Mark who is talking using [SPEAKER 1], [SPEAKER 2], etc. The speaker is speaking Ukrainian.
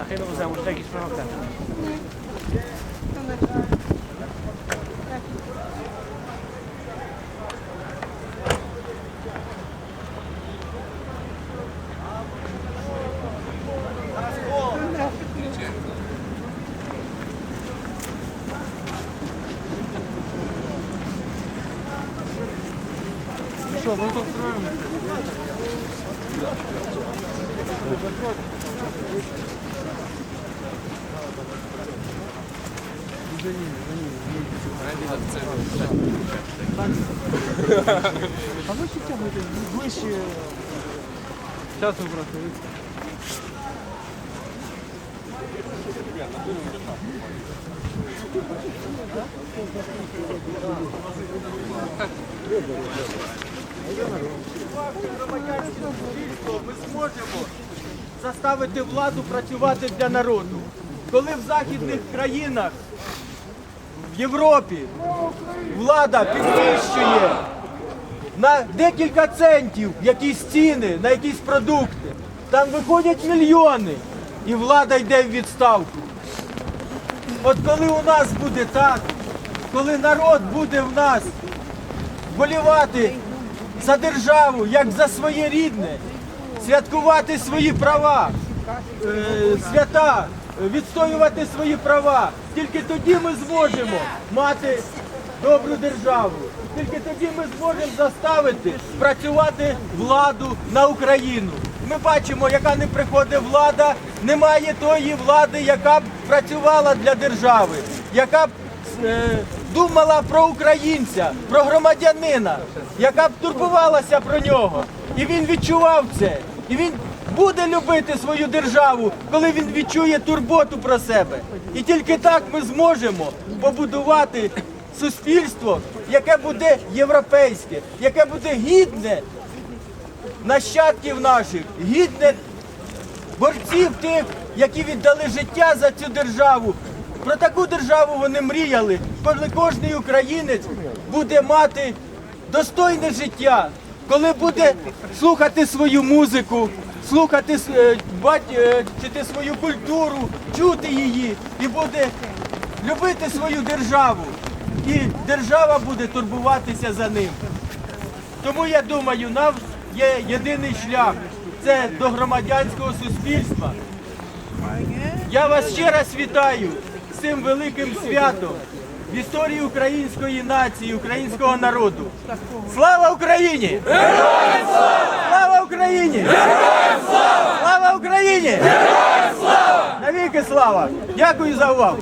[SPEAKER 1] A chyba mu
[SPEAKER 2] załóż jakiś prowokator. Хорошо, мы построим. За ними, за ними. А мы сейчас мы ближче. Сейчас выбрасывается.
[SPEAKER 1] Thank you. Ми зможемо заставити владу працювати для народу. Коли в західних країнах, в Європі, влада підвищує на декілька центів якісь ціни на якісь продукти, там виходять мільйони, і влада йде в відставку. От коли у нас буде так, коли народ буде в нас болівати за державу, як за своє рідне, святкувати свої права, е, свята, відстоювати свої права. Тільки тоді ми зможемо мати добру державу. Тільки тоді ми зможемо заставити працювати владу на Україну. Ми бачимо, яка не приходить влада, немає тої влади, яка б працювала для держави, яка б е, думала про українця, про громадянина, яка б турбувалася про нього. І він відчував це. І він буде любити свою державу, коли він відчує турботу про себе. І тільки так ми зможемо побудувати суспільство, яке буде європейське, яке буде гідне нащадків наших, гідне борців тих, які віддали життя за цю державу. Про таку державу вони мріяли, коли кожен українець буде мати достойне життя, коли буде слухати свою музику, слухати е, бачити свою культуру, чути її і буде любити свою державу. І держава буде турбуватися за ним. Тому я думаю, нам є єдиний шлях це до громадянського суспільства. Я вас ще раз вітаю цим великим святом в історії української нації, українського народу. Слава Україні! Героям слава! Слава Україні! Героям слава! Слава Україні! Героям слава! Навіки слава! Дякую за увагу!